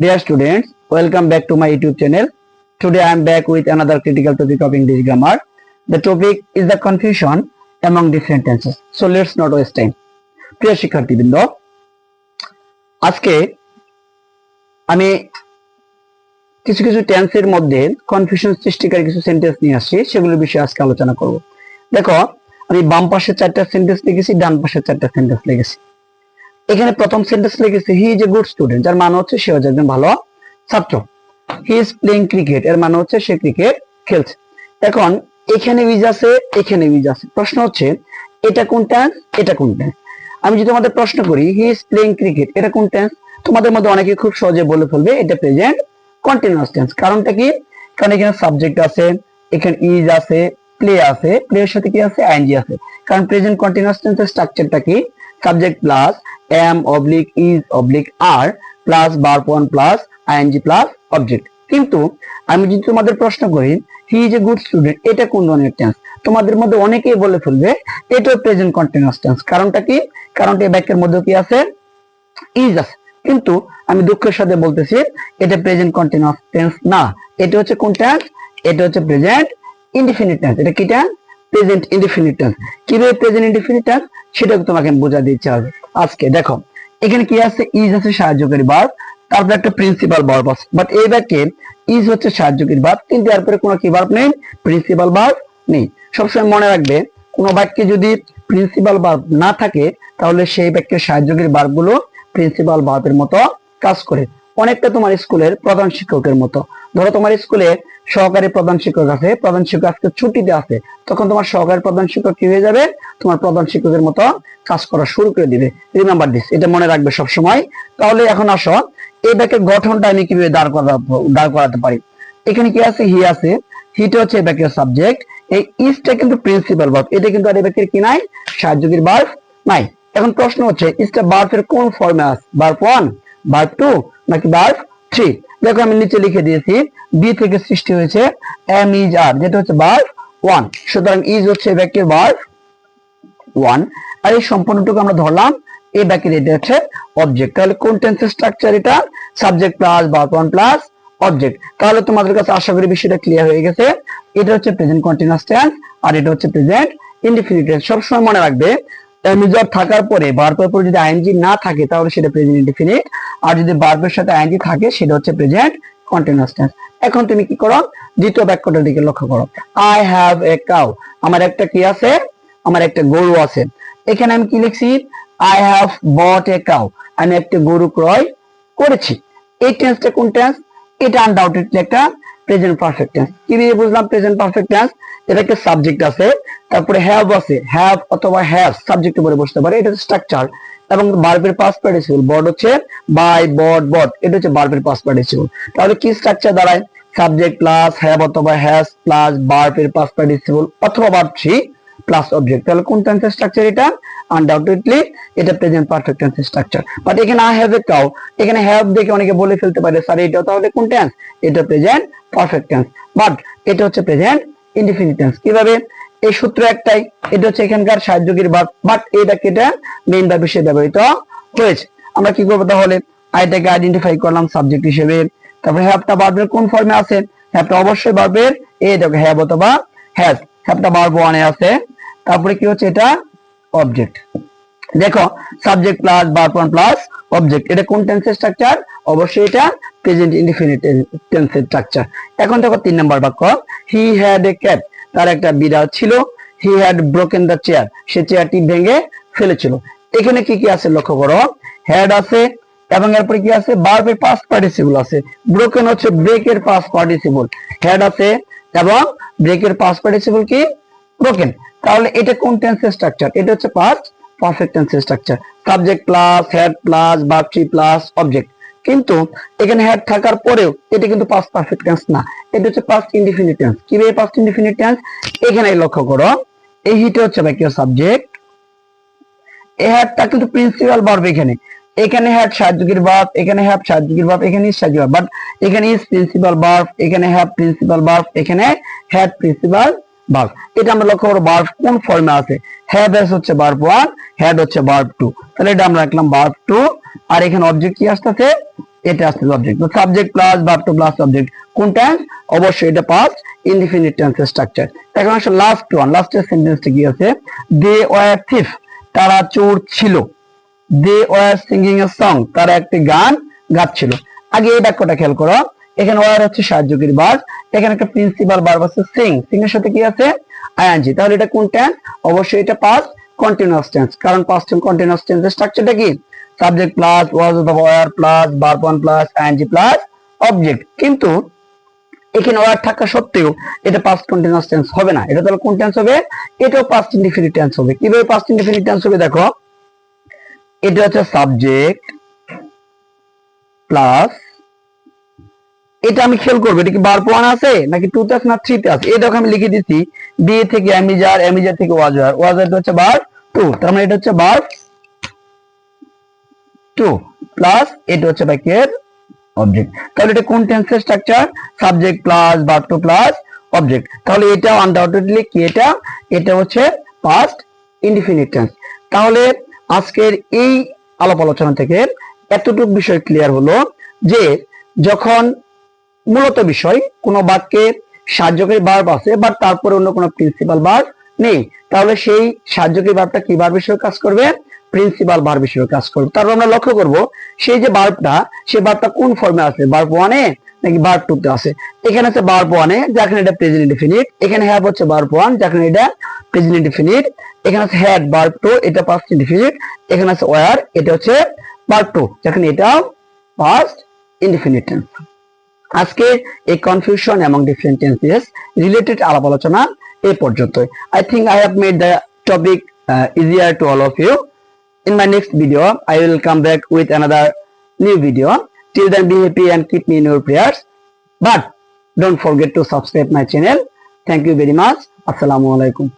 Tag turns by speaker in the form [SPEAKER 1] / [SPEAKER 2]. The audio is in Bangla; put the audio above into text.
[SPEAKER 1] Dear students, welcome back to my YouTube channel. Today I am back with another critical topic of English grammar. The topic is the confusion among different tenses. So let's not waste time. প্রিয় শিক্ষার্থীবৃন্দ আজকে আমি কিছু কিছু টেন্সের মধ্যে কনফিউশন সৃষ্টিকারী কিছু সেন্টেন্স নিয়ে আসছি সেগুলোর বিষয়ে আজকে আলোচনা করব দেখো আমি বাম পাশে চারটা সেন্টেন্স লিখেছি ডান পাশে চারটা সেন্টেন্স লিখেছি এখানে প্রথম সেন্টেন্স লিখেছে he is a good student যার মানে হচ্ছে সে হচ্ছে একজন ভালো ছাত্র। হি ইজ প্লেইং ক্রিকেট এর মানে হচ্ছে সে ক্রিকেট খেলছে। এখন, এখানে উইজ আছে, এখানে উইজ আছে। প্রশ্ন হচ্ছে, এটা কোন টেন্স এটা কোন টেন্স আমি যদি তোমাদের প্রশ্ন করি হি ইজ প্লেইং ক্রিকেট এটা কোন টেন্স তোমাদের মধ্যে অনেকে খুব সহজে বলে ফেলবে, এটা প্রেজেন্ট কন্টিনিউয়াস টেন্স কারণটা কি? কারণ এখানে সাবজেক্ট আছে, এখানে ইজ আছে প্লে আছে। প্লে এর সাথে কি আছে? আইএনজি আছে। কারণ প্রেজেন্ট কন্টিনিউয়াস টেন্সের স্ট্রাকচারটা কি? Subject plus am oblique is oblique are plus bar one plus ING plus object কিন্তু আমি যদি তোমাদের প্রশ্ন করি he is a good student এটা কোন ধরনের টেন্স তোমাদের মধ্যে অনেকেই বলে ফেলবে এটা প্রেজেন্ট কন্টিনিউয়াস টেন্স কারণটা কি? কারণটা এই বাক্যের মধ্যে কি আছে? ইজ আছে। কিন্তু আমি দুঃখের সাথে বলতেছি, এটা প্রেজেন্ট কন্টিনিউয়াস টেন্স না। এটা হচ্ছে কোন টেন্স এটা হচ্ছে প্রেজেন্ট ইনডিফিনিট টেন্স এটা কি টেন্স প্রেজেন্ট ইনডিফিনিট টেন্স কীভাবে প্রেজেন্ট ইনডিফিনিট টেন্স সেটা তোমাকে আমি বোঝা দিতে হবে। আজকে দেখো, এখানে কি আছে? ইজ আছে সাহায্যকারী ভার্ব তারপরে একটা প্রিন্সিপাল ভার্ব আছে। বাট এই বাক্যে ইজ হচ্ছে সাহায্যকারী ভার্ব কিন্তু এরপরে কোনো কি ভার্ব নেই? প্রিন্সিপাল ভার্ব নেই। সবসময় মনে রাখবে, কোন বাক্যে যদি প্রিন্সিপাল ভার্ব না থাকে, তাহলে সেই বাক্যের সাহায্যকারী ভার্বগুলো প্রিন্সিপাল ভার্বের মতো কাজ করে। অনেকটা তোমার স্কুলের প্রধান শিক্ষকের মতো। ধরো তোমার স্কুলে সহকারী প্রধান শিক্ষক আছে, প্রধান শিক্ষক আজকে ছুটিতে আছে। তখন তোমার সহকারী প্রধান শিক্ষক কি হয়ে যাবে? তোমার প্রধান শিক্ষকের মতো কাজ করা শুরু করে দিবে। রিমেম্বার দিস, এটা মনে রাখবে সব সময় তাহলে এখন আসো, এই ব্যাকের গঠনটা আমি কীভাবে দাঁড় করাবো দাঁড় করাতে পারি? এখানে কি আছে? হি আছে। হিটা হচ্ছে এই ব্যাকের সাবজেক্ট এই ইসটা কিন্তু প্রিন্সিপাল ভার্ব এটা কিন্তু আর এই ব্যাকের কি নাই? সাহায্যকারী ভার্ব নাই। এখন প্রশ্ন হচ্ছে ইসটা ভার্বের কোন ফর্মে আছে? ভার্ব ওয়ান ভার্ব টু নাকি ভার্ব থ্রি দেখো আমি নিচে লিখে দিয়েছি বি থেকে সৃষ্টি হয়েছে এম ইজ আর যেটা হচ্ছে ভার্ব ওয়ান সুতরাং ইজ হচ্ছে ব্যাকের ভার্ব ওয়ান আর এই সম্পূর্ণটুকু আমরা ধরলাম, এই ব্যাকের এটা হচ্ছে অবজেক্ট তাহলে কোন টেন্সের স্ট্রাকচার এটা subject plus verb one plus object তাহলে তোমাদের কাছে আশা করি বিষয়টা ক্লিয়ার হয়ে গেছে। এটা হচ্ছে প্রেজেন্ট কন্টিনিউয়াস টেন্স আর এটা হচ্ছে প্রেজেন্ট ইনডিফিনিট টেন্স সবসময় মনে রাখবে মেজর থাকার পরে ভার্বের পরে যদি আইএনজি না থাকে, তাহলে সেটা প্রেজেন্ট ইনডিফিনিট আর যদি বার্বের সাথে আইএনজি থাকে, সেটা হচ্ছে প্রেজেন্ট কন্টিনিউয়াস টেন্স এখন তুমি কি করো? দ্বিতীয় বাক্যটার দিকে লক্ষ্য করো। আই হ্যাভ এ কাউ আমার একটা কি আছে? আমার একটা গরু আছে। এখানে আমি কি লিখছি? I have bought a cow আমি একটা গরু ক্রয় করেছি। এই টেন্সটা কোন টেন্স এটা আনডাউটেডলি একটা প্রেজেন্ট পারফেক্ট টেন্স কি দিয়ে বুঝলাম প্রেজেন্ট পারফেক্ট টেন্স এটা একটা সাবজেক্ট আছে, তারপরে হ্যাভ আছে। হ্যাভ অথবা হ্যাভ সাবজেক্ট উপরে বসতে পারে, এটা স্ট্রাকচার এবং ভার্বের পাস পার্টিসিপল বড হচ্ছে বাই বড বট এটা হচ্ছে ভার্বের পাস পার্টিসিপল তাহলে কি স্ট্রাকচার দাঁড়ায়? সাবজেক্ট প্লাস হ্যাভ অথবা হ্যাজ প্লাস ভার্বের পাস পার্টিসিপল অথবা ভার্ব থ্রি প্লাস অবজেক্ট তাহলে কোন টেন্সের স্ট্রাকচার এটা? আনডাউটেডলি এটা প্রেজেন্ট পারফেক্ট টেন্সের স্ট্রাকচার বাট এখানে আই হ্যাভ এ কাউ এখানে হ্যাভ দেখে অনেকে বলে ফেলতে পারে, স্যার এটা তাহলে কোন টেন্স এটা প্রেজেন্ট পারফেক্ট টেন্স বাট এটা হচ্ছে প্রেজেন্ট ইনডিফিনিট টেন্স কীভাবে? এই সূত্র একটাই, এটা হচ্ছে এখানকার সাহায্যকারী ভার্ব বাট এটা কেটা মেইন ভার্ব হিসেবে ব্যবহৃত হয়েছে। আমরা কি করব তাহলে? আইটাকে আইডেন্টিফাই করলাম সাবজেক্ট হিসেবে। তারপরে হ্যাভটা ভার্বের কোন ফর্মে আছে? হ্যাভটা অবশ্যই ভার্বের এই দেখো হ্যাভ অথবা হ্যাজ হ্যাভটা ভার্ব ওয়ানে আছে। তারপরে কি হচ্ছে এটা? অবজেক্ট দেখো subject plus verb one plus object এটা কোন টেন্সের স্ট্রাকচার অবশ্যই এটা প্রেজেন্ট ইনডিফিনিট টেন্সের স্ট্রাকচার এখন দেখো তিন নম্বর বাক্য। হি হ্যাড এ ক্যাট তার একটা বিড়াল ছিল। He had broken the chair সে চেয়ারটি ভেঙে ফেলেছিল। এখানে কি কি আছে লক্ষ্য করো? হ্যাড আছে এবং এরপরে কি আছে? বার্বের পাস্ট পার্টিসিপল আছে। ব্রোকেন হচ্ছে ব্রেকের পাস্ট পার্টিসিপল হ্যাড আছে এবং ব্রেকের পাস্ট পার্টিসিপল কি? ব্রোকেন তাহলে এটা কোন টেন্সের স্ট্রাকচার এটা হচ্ছে পাস্ট পারফেক্ট টেন্সের structure subject plus had plus verb plus object কিন্তু এখানে হেড থাকার পরেও এটা কিন্তু পাস্ট পারফেক্ট টেন্স না। এটা হচ্ছে পাস্ট ইনডিফিনিট টেন্স কীভাবে পাস্ট ইনডিফিনিট টেন্স এখানে লক্ষ্য করো। এই হিটে হচ্ছে বাকি সাবজেক্ট এই হ্যাডটা কিন্তু প্রিন্সিপাল ভার্ব এখানে। এখানে হ্যাড সাহায্যকারী ভার্ব এখানে হ্যাভ সাহায্যকারী ভার্ব এখানে ইজ সাহায্য বাট এখানে ইজ প্রিন্সিপাল ভার্ব এখানে হ্যাভ প্রিন্সিপাল ভার্ব এখানে হ্যাড প্রিন্সিপাল ভার্ব এটা আমরা লক্ষ্য করব ভার্ব কোন ফর্মে আছে? হ্যাভ হচ্ছে ভার্ব ওয়ান হ্যাড হচ্ছে ভার্ব টু তাহলে এটা আমরা রাখলাম ভার্ব টু আর এখানে অবজেক্ট কি আসতেছে? এটা আসছে object subject plus verb two plus subject কোন টেন্স অবশ্যই এটা পাস্ট ইনডিফিনিট টেন্সের স্ট্রাকচার এখন আসলে লাস্ট ওয়ান লাস্টের সেন্টেন্সটা কি আছে? দে ওয়ার থিফ তারা চোর ছিল। They were singing a song তারা একটি গান গাচ্ছিল। আগে এই বাক্যটা খেয়াল করো। এখানে ওয়ার হচ্ছে সাহায্যকারী বার এখানে একটা প্রিন্সিপাল বার আছে সিং সিং এর সাথে কি আছে? আইএনজি তাহলে এটা কোন টেন্স অবশ্যই এটা পাস্ট কন্টিনিউয়াস টেন্স কারণ পাস্ট কন্টিনিউয়াস টেন্সের স্ট্রাকচারটা কি? সাবজেক্ট প্লাস ওয়াজ অথবা were plus verb one plus ING plus object কিন্তু এখানে ওয়ার থাকা সত্ত্বেও এটা পাস্ট কন্টিনিউয়াস টেন্স হবে না। এটা তাহলে কোন টেন্স হবে? এটাও পাস্ট ইনডিফিনিট টেন্স হবে। কীভাবে পাস্ট ইনডিফিনিট টেন্স হবে দেখো? এটা হচ্ছে সাবজেক্ট প্লাস এটা আমি খেয়াল করব, এটা কি বার ওয়ান আছে নাকি টু তে আছে না থ্রি তে আছে? এই দেখো আমি লিখে দিচ্ছি বি থেকে অ্যামিজার অ্যামিজার থেকে ওয়াজার ওয়াজার হচ্ছে বার টু তার মানে এটা হচ্ছে বার টু প্লাস এটা হচ্ছে বাক্যের অবজেক্ট তাহলে এটা কোন টেন্সের structure subject plus verb two plus object তাহলে এটা আনডাউটেডলি কি এটা? এটা হচ্ছে পাস্ট ইনডিফিনিট টেন্স তাহলে আজকের এই আলাপ আলোচনা থেকে এতটুকু বিষয় ক্লিয়ার হলো যে যখন মূলত বিষয় কোন বাক্যে সাহায্যকারী ভার্ব আছে বাট তারপরে অন্য কোনো প্রিন্সিপাল ভার্ব নেই, তাহলে সেই সাহায্যকারী ভার্বটা কি ভার্ব হিসেবে কাজ করবে? প্রিন্সিপাল ভার্ব হিসেবে কাজ করবে। তারপর আমরা লক্ষ্য করব, সেই যে ভার্বটা সেই ভার্বটা কোন ফর্মে আছে? ভার্ব ওয়ানে নাকি ভার্ব টু তে আছে? এখানে আছে ভার্ব ওয়ানে যেখানে এটা প্রেজেন্ট ইনডিফিনিট এখানে হ্যাভ হচ্ছে ভার্ব ওয়ান যেখানে এটা প্রেজেন্ট ইনডিফিনিট এখানে আছে হ্যাড ভার্ব টু এটা পাস্ট ইনডিফিনিট এখানে আছে ওয়ার এটা হচ্ছে ভার্ব টু যেখানে এটা পাস্ট ইনডিফিনিট টেন্স আজকে এই কনফিউশন এবং ডিফারেন্ট টেন্সেস রিলেটেড আলাপ আলোচনা এ পর্যন্তই। I think I have made the topic easier to all of you in my next video i will come back with another new video. Till then be happy and keep me in your prayers. But don't forget to subscribe my channel. Thank you very much. Assalamu alaikum